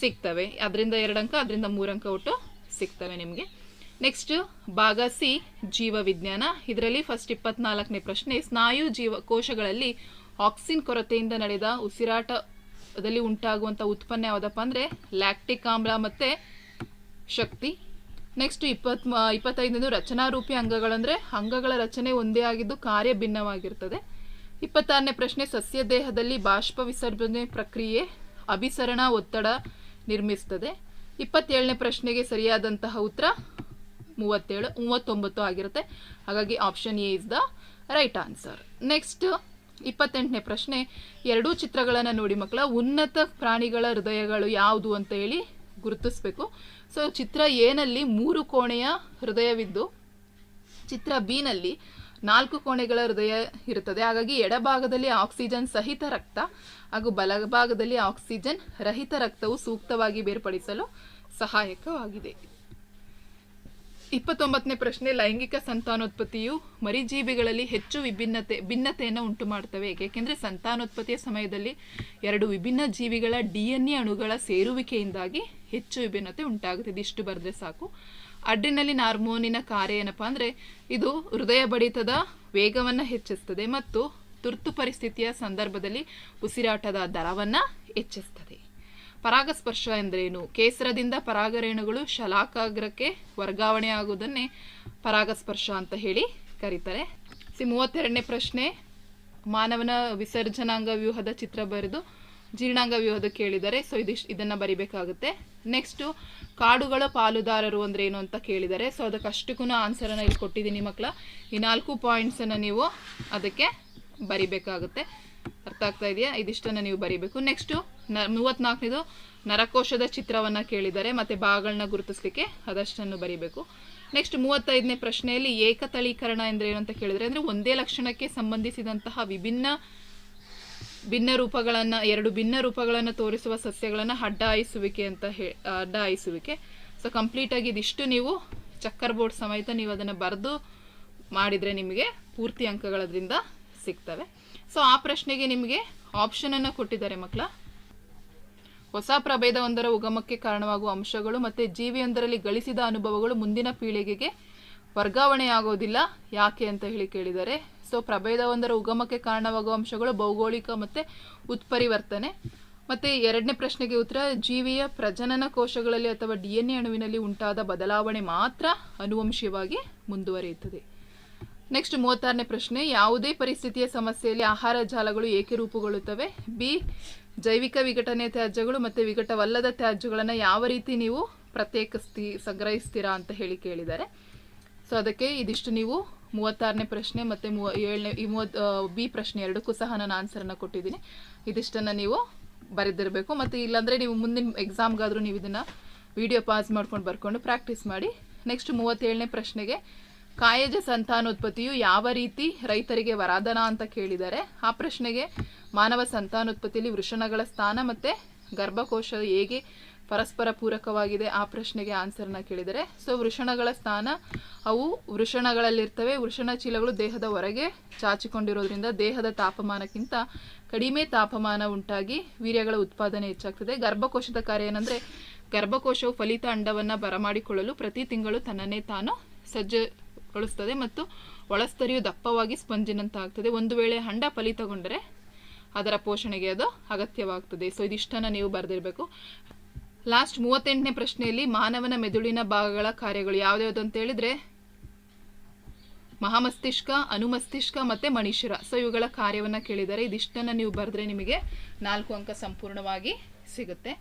ಸಿಗ್ತವೆ. ಅದರಿಂದ ಎರಡು ಅಂಕ, ಅದರಿಂದ ಮೂರು ಅಂಕ ಒಟ್ಟು ಸಿಗ್ತವೆ ನಿಮಗೆ. ನೆಕ್ಸ್ಟ್ ಭಾಗ ಸಿ ಜೀವ ವಿಜ್ಞಾನ ಇದರಲ್ಲಿ ಫಸ್ಟ್ ಇಪ್ಪತ್ನಾಲ್ಕನೇ ಪ್ರಶ್ನೆ, ಸ್ನಾಯು ಜೀವ ಕೋಶಗಳಲ್ಲಿ ಆಕ್ಸಿನ್ ಕೊರತೆಯಿಂದ ನಡೆದ ಉಸಿರಾಟದಲ್ಲಿ ಉಂಟಾಗುವಂಥ ಉತ್ಪನ್ನ ಯಾವುದಪ್ಪ ಅಂದರೆ ಲ್ಯಾಕ್ಟಿಕ್ ಆಮ್ಲ ಮತ್ತು ಶಕ್ತಿ. ನೆಕ್ಸ್ಟ್ ಇಪ್ಪತ್ ಇಪ್ಪತ್ತೈದನೇದು ರಚನಾರೂಪಿ ಅಂಗಗಳಂದರೆ ಅಂಗಗಳ ರಚನೆ ಒಂದೇ ಆಗಿದ್ದು ಕಾರ್ಯ ಭಿನ್ನವಾಗಿರ್ತದೆ. ಇಪ್ಪತ್ತಾರನೇ ಪ್ರಶ್ನೆ ಸಸ್ಯ ದೇಹದಲ್ಲಿ ಬಾಷ್ಪ ವಿಸರ್ಜನೆ ಪ್ರಕ್ರಿಯೆ, ಅಭಿಸರಣ ಒತ್ತಡ ನಿರ್ಮಿಸ್ತದೆ. ಇಪ್ಪತ್ತೇಳನೇ ಪ್ರಶ್ನೆಗೆ ಸರಿಯಾದಂತಹ ಉತ್ತರ ಮೂವತ್ತೇಳು, ಮೂವತ್ತೊಂಬತ್ತು ಆಗಿರುತ್ತೆ. ಹಾಗಾಗಿ option A is the right answer next ಇಪ್ಪತ್ತೆಂಟನೇ ಪ್ರಶ್ನೆ. ಎರಡೂ ಚಿತ್ರಗಳನ್ನು ನೋಡಿ ಮಕ್ಕಳ, ಉನ್ನತ ಪ್ರಾಣಿಗಳ ಹೃದಯಗಳು ಯಾವುದು ಅಂತ ಹೇಳಿ ಗುರುತಿಸಬೇಕು. ಸೊ ಚಿತ್ರ ಎನಲ್ಲಿ ಮೂರು ಕೋಣೆಯ ಹೃದಯವಿದ್ದು, ಚಿತ್ರ ಬಿನಲ್ಲಿ ನಾಲ್ಕು ಕೋಣೆಗಳ ಹೃದಯ ಇರುತ್ತದೆ. ಹಾಗಾಗಿ ಎಡಭಾಗದಲ್ಲಿ ಆಕ್ಸಿಜನ್ ಸಹಿತ ರಕ್ತ ಹಾಗೂ ಬಲಭಾಗದಲ್ಲಿ ಆಕ್ಸಿಜನ್ ರಹಿತ ರಕ್ತವು ಸೂಕ್ತವಾಗಿ ಬೇರ್ಪಡಿಸಲು ಸಹಾಯಕವಾಗಿದೆ. ಇಪ್ಪತ್ತೊಂಬತ್ತನೇ ಪ್ರಶ್ನೆ, ಲೈಂಗಿಕ ಸಂತಾನೋತ್ಪತ್ತಿಯು ಮರಿಜೀವಿಗಳಲ್ಲಿ ಹೆಚ್ಚು ವಿಭಿನ್ನತೆ, ಭಿನ್ನತೆಯನ್ನು ಉಂಟು ಮಾಡ್ತವೆ ಏಕೆಂದರೆ ಸಂತಾನೋತ್ಪತ್ತಿಯ ಸಮಯದಲ್ಲಿ ಎರಡು ವಿಭಿನ್ನ ಜೀವಿಗಳ ಡಿ ಎನ್ ಎ ಅಣುಗಳ ಸೇರುವಿಕೆಯಿಂದಾಗಿ ಹೆಚ್ಚು ವಿಭಿನ್ನತೆ ಉಂಟಾಗುತ್ತದೆ ಇಷ್ಟು ಬರೆದ್ರೆ ಸಾಕು. ಅಡ್ರಿನಲಿನ್ ಹಾರ್ಮೋನಿನ ಕಾರ್ಯ ಏನಪ್ಪ ಅಂದರೆ ಇದು ಹೃದಯ ಬಡಿತದ ವೇಗವನ್ನು ಹೆಚ್ಚಿಸ್ತದೆ ಮತ್ತು ತುರ್ತು ಪರಿಸ್ಥಿತಿಯ ಸಂದರ್ಭದಲ್ಲಿ ಉಸಿರಾಟದ ದರವನ್ನು ಹೆಚ್ಚಿಸ್ತದೆ. ಪರಾಗಸ್ಪರ್ಶ ಎಂದರೇನು? ಕೇಸರದಿಂದ ಪರಾಗರೇಣುಗಳು ಶಲಾಕಾಗ್ರಕ್ಕೆ ವರ್ಗಾವಣೆ ಆಗುವುದನ್ನೇ ಪರಾಗಸ್ಪರ್ಶ ಅಂತ ಹೇಳಿ ಕರೀತಾರೆ. ಸಿ ಮೂವತ್ತೆರಡನೇ ಪ್ರಶ್ನೆ, ಮಾನವನ ವಿಸರ್ಜನಾಂಗ ವ್ಯೂಹದ ಚಿತ್ರ ಬರೆದು ಜೀರ್ಣಾಂಗ ವ್ಯೂಹದ ಕೇಳಿದ್ದಾರೆ ಸೊ ಇದಿಷ್ಟು ಇದನ್ನು ಬರಿಬೇಕಾಗುತ್ತೆ. ನೆಕ್ಸ್ಟು ಕಾಡುಗಳ ಪಾಲುದಾರರು ಅಂದರೆ ಏನು ಅಂತ ಕೇಳಿದ್ದಾರೆ ಸೊ ಅದಕ್ಕೆ ಅಷ್ಟಕ್ಕೂ ಆನ್ಸರನ್ನು ಇಲ್ಲಿ ಕೊಟ್ಟಿದ್ದೀನಿ ಮಕ್ಕಳ ಈ ನಾಲ್ಕು ಪಾಯಿಂಟ್ಸನ್ನು ನೀವು ಅದಕ್ಕೆ ಬರಿಬೇಕಾಗುತ್ತೆ. ಅರ್ಥ ಆಗ್ತಾ ಇದೆಯಾ? ಇದಿಷ್ಟನ್ನು ನೀವು ಬರಿಬೇಕು. ನೆಕ್ಸ್ಟು ನ ಮೂವತ್ತ್ನಾಲ್ಕನೇದು ನರಕೋಶದ ಚಿತ್ರವನ್ನು ಕೇಳಿದ್ದಾರೆ ಮತ್ತು ಭಾಗಗಳನ್ನ ಗುರುತಿಸ್ಲಿಕ್ಕೆ ಅದಷ್ಟನ್ನು ಬರಿಬೇಕು. ನೆಕ್ಸ್ಟ್ ಮೂವತ್ತೈದನೇ ಪ್ರಶ್ನೆಯಲ್ಲಿ ಏಕತಳೀಕರಣ ಎಂದರೆ ಏನು ಅಂತ ಕೇಳಿದರೆ, ಅಂದರೆ ಒಂದೇ ಲಕ್ಷಣಕ್ಕೆ ಸಂಬಂಧಿಸಿದಂತಹ ವಿಭಿನ್ನ ಭಿನ್ನ ರೂಪಗಳನ್ನು, ಎರಡು ಭಿನ್ನ ರೂಪಗಳನ್ನು ತೋರಿಸುವ ಸಸ್ಯಗಳನ್ನು ಅಡ್ಡ ಹಾಯಿಸುವಿಕೆ ಅಂತ ಹೇ ಅಡ್ಡ ಆಯಿಸುವಿಕೆ ಸೊ ಕಂಪ್ಲೀಟಾಗಿ ಇದಿಷ್ಟು ನೀವು ಚಕ್ಕರ್ ಬೋರ್ಡ್ ಸಮೇತ ನೀವು ಅದನ್ನು ಬರೆದು ಮಾಡಿದರೆ ನಿಮಗೆ ಪೂರ್ತಿ ಅಂಕಗಳದ್ರಿಂದ ಸಿಗ್ತವೆ. ಸೊ ಆ ಪ್ರಶ್ನೆಗೆ ನಿಮಗೆ ಆಪ್ಷನನ್ನು ಕೊಟ್ಟಿದ್ದಾರೆ ಮಕ್ಕಳ. ಹೊಸ ಪ್ರಭೇದವೊಂದರ ಉಗಮಕ್ಕೆ ಕಾರಣವಾಗುವ ಅಂಶಗಳು ಮತ್ತು ಜೀವಿಯೊಂದರಲ್ಲಿ ಗಳಿಸಿದ ಅನುಭವಗಳು ಮುಂದಿನ ಪೀಳಿಗೆಗೆ ವರ್ಗಾವಣೆಯಾಗೋದಿಲ್ಲ. ಯಾಕೆ ಅಂತ ಹೇಳಿ ಕೇಳಿದ್ದಾರೆ ಸೊ ಪ್ರಭೇದವೊಂದರ ಉಗಮಕ್ಕೆ ಕಾರಣವಾಗುವ ಅಂಶಗಳು ಭೌಗೋಳಿಕ ಮತ್ತು ಉತ್ಪರಿವರ್ತನೆ. ಮತ್ತು ಎರಡನೇ ಪ್ರಶ್ನೆಗೆ ಉತ್ತರ, ಜೀವಿಯ ಪ್ರಜನನ ಕೋಶಗಳಲ್ಲಿ ಅಥವಾ ಡಿ ಎನ್ ಎ ಅಣುವಿನಲ್ಲಿ ಉಂಟಾದ ಬದಲಾವಣೆ ಮಾತ್ರ ಅನುವಂಶೀಯವಾಗಿ ಮುಂದುವರಿಯುತ್ತದೆ. ನೆಕ್ಸ್ಟ್ ಮೂವತ್ತಾರನೇ ಪ್ರಶ್ನೆ, ಯಾವುದೇ ಪರಿಸ್ಥಿತಿಯ ಸಮಸ್ಯೆಯಲ್ಲಿ ಆಹಾರ ಜಾಲಗಳು ಏಕೆ ರೂಪುಗೊಳ್ಳುತ್ತವೆ? ಬಿ, ಜೈವಿಕ ವಿಘಟನೆ ತ್ಯಾಜ್ಯಗಳು ಮತ್ತು ವಿಘಟವಲ್ಲದ ತ್ಯಾಜ್ಯಗಳನ್ನು ಯಾವ ರೀತಿ ನೀವು ಪ್ರತ್ಯೇಕಿಸ್ತಿ, ಸಂಗ್ರಹಿಸ್ತೀರಾ ಅಂತ ಹೇಳಿ ಕೇಳಿದ್ದಾರೆ ಸೊ ಅದಕ್ಕೆ ಇದಿಷ್ಟು ನೀವು ಮೂವತ್ತಾರನೇ ಪ್ರಶ್ನೆ ಮತ್ತು ಮೂವ ಏಳನೇ ಈ ಮೂವತ್ ಬಿ ಪ್ರಶ್ನೆ ಎರಡಕ್ಕೂ ಸಹ ನಾನು ಆನ್ಸರನ್ನು ಕೊಟ್ಟಿದ್ದೀನಿ. ಇದಿಷ್ಟನ್ನು ನೀವು ಬರೆದಿರಬೇಕು. ಮತ್ತು ಇಲ್ಲಾಂದರೆ ನೀವು ಮುಂದಿನ ಎಕ್ಸಾಮ್ಗಾದರೂ ನೀವು ಇದನ್ನು ವಿಡಿಯೋ ಪಾಸ್ ಮಾಡ್ಕೊಂಡು ಬರ್ಕೊಂಡು ಪ್ರಾಕ್ಟೀಸ್ ಮಾಡಿ. ನೆಕ್ಸ್ಟ್ ಮೂವತ್ತೇಳನೇ ಪ್ರಶ್ನೆಗೆ, ಕಾಯಜ ಸಂತಾನೋತ್ಪತ್ತಿಯು ಯಾವ ರೀತಿ ರೈತರಿಗೆ ವರಾದನ ಅಂತ ಕೇಳಿದ್ದಾರೆ ಆ ಪ್ರಶ್ನೆಗೆ ಮಾನವ ಸಂತಾನೋತ್ಪತ್ತಿಯಲ್ಲಿ ವೃಷಣಗಳ ಸ್ಥಾನ ಮತ್ತು ಗರ್ಭಕೋಶ ಹೇಗೆ ಪರಸ್ಪರ ಪೂರಕವಾಗಿದೆ ಆ ಪ್ರಶ್ನೆಗೆ ಆನ್ಸರ್ನ ಕೇಳಿದರೆ. ಸೊ ವೃಷಣಗಳ ಸ್ಥಾನ, ಅವು ವೃಷಣಗಳಲ್ಲಿರ್ತವೆ. ವೃಷಣ ಚೀಲಗಳು ದೇಹದ ಹೊರಗೆ ಚಾಚಿಕೊಂಡಿರೋದ್ರಿಂದ ದೇಹದ ತಾಪಮಾನಕ್ಕಿಂತ ಕಡಿಮೆ ತಾಪಮಾನ ಉಂಟಾಗಿ ವೀರ್ಯಗಳ ಉತ್ಪಾದನೆ ಹೆಚ್ಚಾಗ್ತದೆ. ಗರ್ಭಕೋಶದ ಕಾರ್ಯ ಏನಂದರೆ, ಗರ್ಭಕೋಶವು ಫಲಿತ ಅಂಡವನ್ನು ಬರಮಾಡಿಕೊಳ್ಳಲು ಪ್ರತಿ ತಿಂಗಳು ತನ್ನನ್ನೇ ತಾನು ಸಜ್ಜುಗೊಳಿಸ್ತದೆ ಮತ್ತು ಒಳಸ್ತರಿಯು ದಪ್ಪವಾಗಿ ಸ್ಪಂಜಿನಂತ ಆಗ್ತದೆ ಒಂದು ವೇಳೆ ಅಂಡ ಫಲಿತಗೊಂಡರೆ ಅದರ ಪೋಷಣೆಗೆ ಅದು ಅಗತ್ಯವಾಗ್ತದೆ. ಸೊ ಇದಿಷ್ಟನ್ನು ನೀವು ಬರೆದಿರಬೇಕು. ಲಾಸ್ಟ್ ಮೂವತ್ತೆಂಟನೇ ಪ್ರಶ್ನೆಯಲ್ಲಿ ಮಾನವನ ಮೆದುಳಿನ ಭಾಗಗಳ ಕಾರ್ಯಗಳು ಯಾವ್ದ್ಯಾವ್ದು ಅಂತ ಹೇಳಿದ್ರೆ? ಮಹಾಮಸ್ತಿಷ್ಕ, ಅನುಮಸ್ತಿಷ್ಕ ಮತ್ತು ಮಣಿಶಿರ ಸೊ ಇವುಗಳ ಕಾರ್ಯವನ್ನು ಕೇಳಿದರೆ ಇದಿಷ್ಟನ್ನು ನೀವು ಬರೆದ್ರೆ ನಿಮಗೆ ನಾಲ್ಕು ಅಂಕ ಸಂಪೂರ್ಣವಾಗಿ ಸಿಗುತ್ತೆ.